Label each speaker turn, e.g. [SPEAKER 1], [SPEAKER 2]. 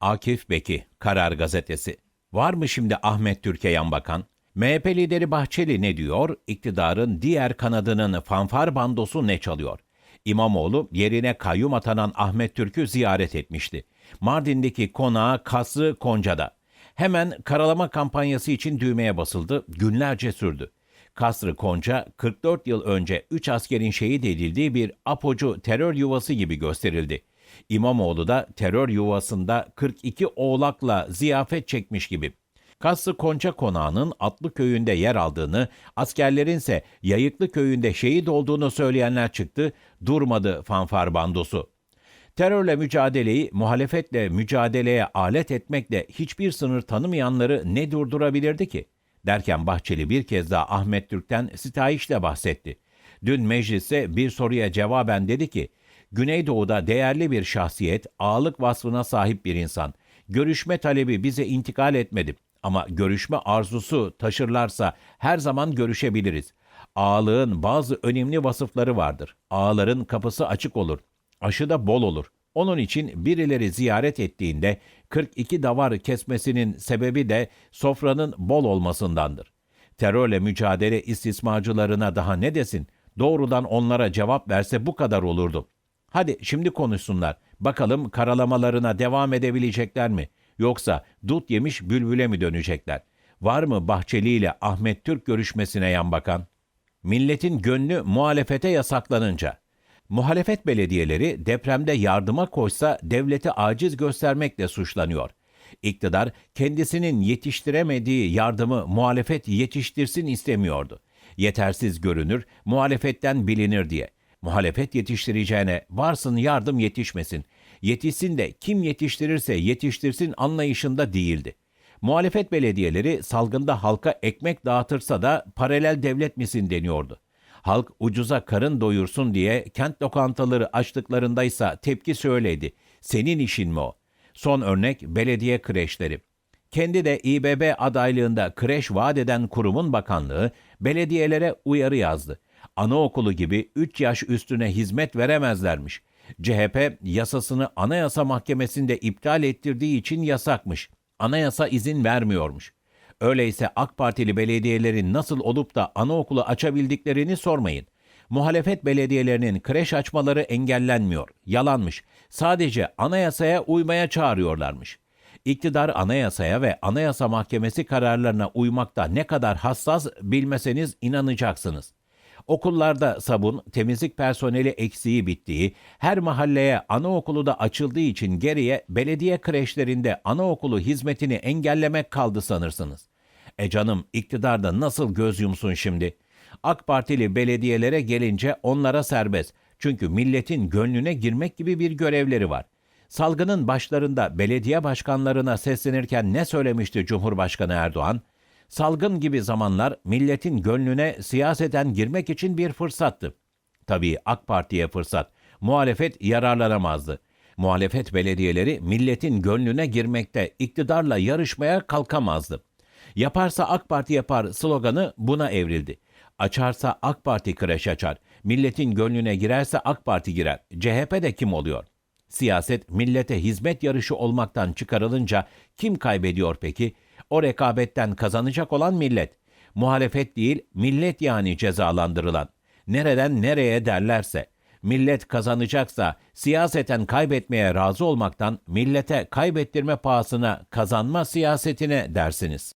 [SPEAKER 1] Akif Beki, Karar Gazetesi. Var mı şimdi Ahmet Türk'e yan bakan? MHP lideri Bahçeli ne diyor? İktidarın diğer kanadının fanfar bandosu ne çalıyor? İmamoğlu yerine kayyum atanan Ahmet Türk'ü ziyaret etmişti. Mardin'deki konağı Kasrı Konca'da. Hemen karalama kampanyası için düğmeye basıldı, günlerce sürdü. Kasrı Konca 44 yıl önce 3 askerin şehit edildiği bir apocu terör yuvası gibi gösterildi. İmamoğlu da terör yuvasında 42 oğlakla ziyafet çekmiş gibi. Kasrı Konca Konağı'nın Atlı Köyü'nde yer aldığını, askerlerinse Yayıklı Köyü'nde şehit olduğunu söyleyenler çıktı, durmadı fanfar bandosu. Terörle mücadeleyi muhalefetle mücadeleye alet etmekle hiçbir sınır tanımayanları ne durdurabilirdi ki? Derken Bahçeli bir kez daha Ahmet Türk'ten sitayişle bahsetti. Dün mecliste bir soruya cevaben dedi ki, Güneydoğu'da değerli bir şahsiyet, ağalık vasfına sahip bir insan. Görüşme talebi bize intikal etmedi ama görüşme arzusu taşırlarsa her zaman görüşebiliriz. Ağalığın bazı önemli vasıfları vardır. Ağaların kapısı açık olur aşı da bol olur. Onun için birileri ziyaret ettiğinde 42 davar kesmesinin sebebi de sofranın bol olmasındandır. Terörle mücadele istismarcılarına daha ne desin? Doğrudan onlara cevap verse bu kadar olurdu. Hadi şimdi konuşsunlar. Bakalım karalamalarına devam edebilecekler mi? Yoksa dut yemiş bülbüle mi dönecekler? Var mı Bahçeli ile Ahmet Türk görüşmesine yan bakan? Milletin gönlü muhalefete yasaklanınca Muhalefet belediyeleri depremde yardıma koşsa devleti aciz göstermekle suçlanıyor. İktidar kendisinin yetiştiremediği yardımı muhalefet yetiştirsin istemiyordu. Yetersiz görünür, muhalefetten bilinir diye. Muhalefet yetiştireceğine varsın yardım yetişmesin. Yetişsin de kim yetiştirirse yetiştirsin anlayışında değildi. Muhalefet belediyeleri salgında halka ekmek dağıtırsa da paralel devlet misin deniyordu. Halk ucuza karın doyursun diye kent lokantaları açtıklarındaysa tepki söyledi. Senin işin mi o? Son örnek belediye kreşleri. Kendi de İBB adaylığında kreş vaat eden kurumun bakanlığı belediyelere uyarı yazdı. Anaokulu gibi 3 yaş üstüne hizmet veremezlermiş. CHP yasasını Anayasa Mahkemesi'nde iptal ettirdiği için yasakmış. Anayasa izin vermiyormuş. Öyleyse AK Partili belediyelerin nasıl olup da anaokulu açabildiklerini sormayın. Muhalefet belediyelerinin kreş açmaları engellenmiyor. Yalanmış. Sadece anayasaya uymaya çağırıyorlarmış. İktidar anayasaya ve anayasa mahkemesi kararlarına uymakta ne kadar hassas bilmeseniz inanacaksınız. Okullarda sabun, temizlik personeli eksiği bittiği, her mahalleye anaokulu da açıldığı için geriye belediye kreşlerinde anaokulu hizmetini engellemek kaldı sanırsınız. E canım iktidarda nasıl göz yumsun şimdi? AK Partili belediyelere gelince onlara serbest. Çünkü milletin gönlüne girmek gibi bir görevleri var. Salgının başlarında belediye başkanlarına seslenirken ne söylemişti Cumhurbaşkanı Erdoğan? Salgın gibi zamanlar milletin gönlüne siyaseten girmek için bir fırsattı. Tabii AK Parti'ye fırsat. Muhalefet yararlanamazdı. Muhalefet belediyeleri milletin gönlüne girmekte iktidarla yarışmaya kalkamazdı. Yaparsa AK Parti yapar sloganı buna evrildi. Açarsa AK Parti kreş açar. Milletin gönlüne girerse AK Parti girer. CHP de kim oluyor? Siyaset millete hizmet yarışı olmaktan çıkarılınca kim kaybediyor peki? O rekabetten kazanacak olan millet. Muhalefet değil, millet yani cezalandırılan. Nereden nereye derlerse. Millet kazanacaksa siyaseten kaybetmeye razı olmaktan millete kaybettirme pahasına kazanma siyasetine dersiniz.